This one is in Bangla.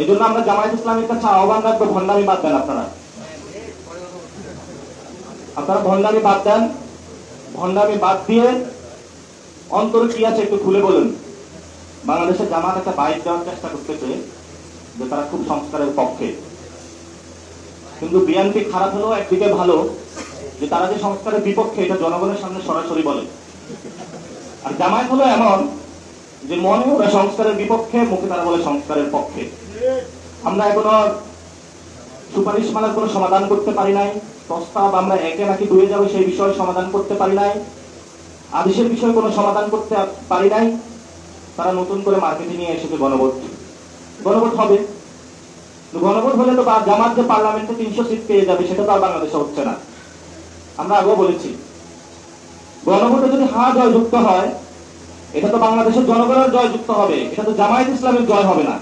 এই জন্য আমরা জামায়াত ইসলামের কাছে আহ্বান রাখব, ভণ্ডামি বাদ দেন আপনারা। আপনারা ভণ্ডামি বাদ দেন, ভণ্ডামি বাদ দিয়ে অন্তর কি আছে একটু খুলে বলুন। বাংলাদেশের জামাত একটা বাইক দেওয়ার চেষ্টা করতেছে যে তারা খুব সংস্কারের পক্ষে। কিন্তু বিএনপি খারাপ হলেও একদিকে ভালো, যে তারা যে সংস্কারের বিপক্ষে এটা জনগণের সামনে সরাসরি বলে। আর জামায়াত হলো এমন যে মনে ওরা সংস্কারের বিপক্ষে, মুখে তারা বলে সংস্কারের পক্ষে। আমরা এখনও সুপারিশ মালার কোনো সমাধান করতে পারি নাই। প্রস্তাব আমরা একে নাকি দুয়ে যাবে সেই বিষয়ে সমাধান করতে পারি নাই। আদেশের বিষয়ে কোনো সমাধান করতে পারি নাই। তারা নতুন করে মার্কেটে নিয়ে এসেছে গণভোট। গণভোট হবে। গণভোট হলে তো জামাত যে পার্লামেন্টে তিনশো সিট পেয়ে যাবে, সেটা তো আর বাংলাদেশে হচ্ছে না। আমরা আগেও বলেছি, গণভোটে যদি হা জয় যুক্ত হয়, এটা তো বাংলাদেশের জনগণের জয় যুক্ত হবে। এটা তো জামায়াত ইসলামের জয় হবে না।